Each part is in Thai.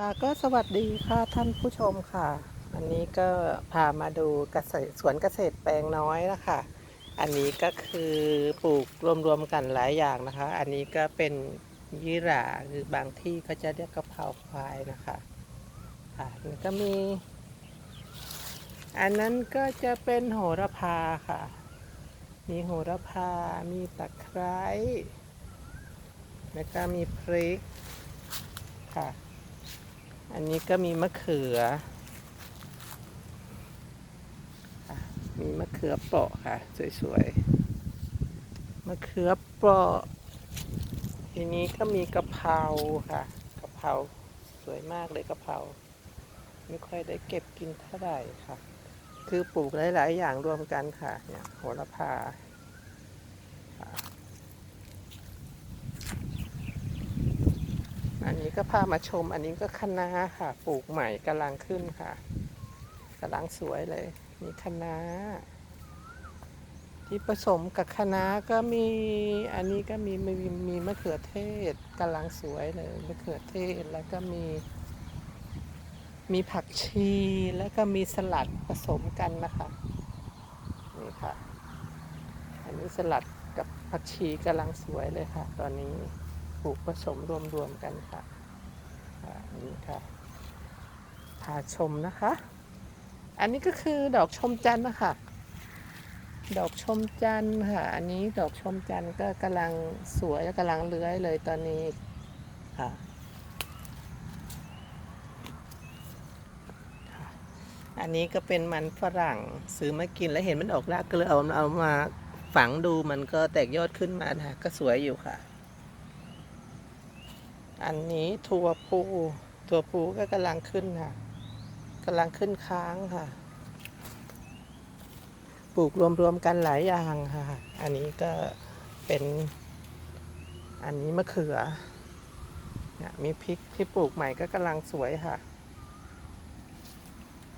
ค่ะก็สวัสดีค่ะท่านผู้ชมค่ะอันนี้ก็พามาดูเกษตรสวนเกษตรแปลงน้อยนะคะ อันนี้ก็คือปลูกรวมๆกันหลายอย่างนะคะ อันนี้ก็เป็นยี่หร่าหรือบางที่ก็จะเรียกกะเพราควายนะคะค่ะแล้วก็มี อันนั้นก็จะเป็นโหระพาค่ะ มีโหระพา มีตะไคร้แล้วก็มีพริกค่ะ อันนี้ก็มีมะเขือมีมะเขือเปราะค่ะ สวยๆ มะเขือเปราะ ทีนี้ก็มีกะเพราค่ะ กะเพราสวยมากเลยกะเพรา ไม่ค่อยได้เก็บกินเท่าไหร่ค่ะ คือปลูกหลาย ๆ อย่างรวมกันค่ะ เนี่ยโหระพาค่ะ อันนี้ก็พามาชม อันนี้ก็คะน้าค่ะ ปลูกใหม่กำลังขึ้นค่ะกำลังสวยเลย มีคะน้า ที่ผสมกับคะน้าก็มี อันนี้ก็มีมีมีมะเขือเทศกำลังสวยเลย มะเขือเทศแล้วก็มี มีผักชีแล้วก็มีสลัดผสมกันนะคะนี่ค่ะ อันนี้สลัดกับผักชีกำลังสวยเลยค่ะ ตอนนี้ ปลูกผสมรวมๆกันค่ะนี่ค่ะพาชมนะคะ อันนี้ก็คือดอกชมจันทร์นะคะ ดอกชมจันทร์ค่ะ อันนี้ดอกชมจันทร์ก็กำลังสวยกำลังเลื้อยเลยตอนนี้ค่ะอันนี้ก็เป็นมันฝรั่งซื้อมากินแล้วเห็นมันออกรากก็เลยเอาเอามาฝังดูมันก็แตกยอดขึ้นมานะก็สวยอยู่ค่ะ อันนี้ถั่วพูถั่วพูก็กำลังขึ้นค่ะกำลังขึ้นค้างค่ะ ปลูกรวมๆกันหลายอย่างค่ะ อันนี้ก็เป็น อันนี้มะเขือเนี่ยมีพริกที่ปลูกใหม่ก็กำลังสวยค่ะ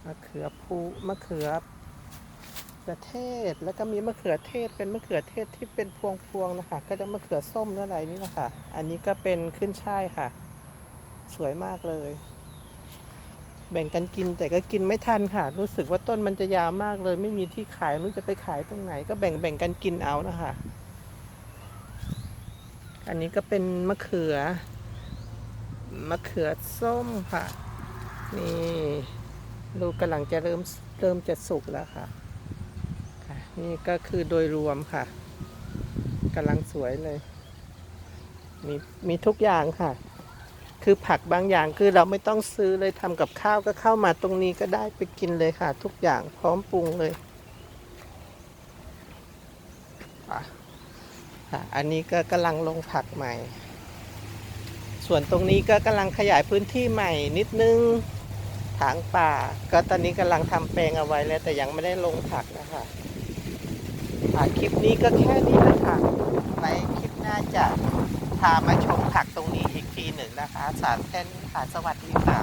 มะเขือพูมะเขือ ขือเทศ แล้วก็มีมะเขือเทศเป็นมะเขือเทศที่เป็นพวงๆนะคะ ก็จะมะเขือส้มหรืออะไรนี่นะคะ อันนี้ก็เป็นขึ้นช่ายค่ะ สวยมากเลย แบ่งกันกินแต่ก็กินไม่ทันค่ะ รู้สึกว่าต้นมันจะยาวมากเลย ไม่มีที่ขายรู้จะไปขายตรงไหน ก็แบ่งแบ่งกันกินเอานะคะ อันนี้ก็เป็นมะเขือ มะเขือส้มค่ะ นี่ลูกกำลังจะเริ่มเริ่มจะสุกแล้วค่ะ นี่ก็คือโดยรวมค่ะกำลังสวยเลย มีมีทุกอย่างค่ะ คือผักบางอย่างคือเราไม่ต้องซื้อเลยทำกับข้าวก็เข้ามาตรงนี้ก็ได้ไปกินเลยค่ะ ทุกอย่างพร้อมปรุงเลยค่ะค่ะอันนี้ก็กำลังลงผักใหม่ ส่วนตรงนี้ก็กำลังขยายพื้นที่ใหม่นิดนึงถางป่า ก็ตอนนี้กำลังทำแปลงเอาไว้แล้วแต่ยังไม่ได้ลงผักนะคะ คลิปนี้ก็แค่นี้นะคะไว้คลิปหน้าจะพามาชมผักตรงนี้อีกทีหนึ่งนะคะ สารแค่นี้ค่ะ สวัสดีค่ะ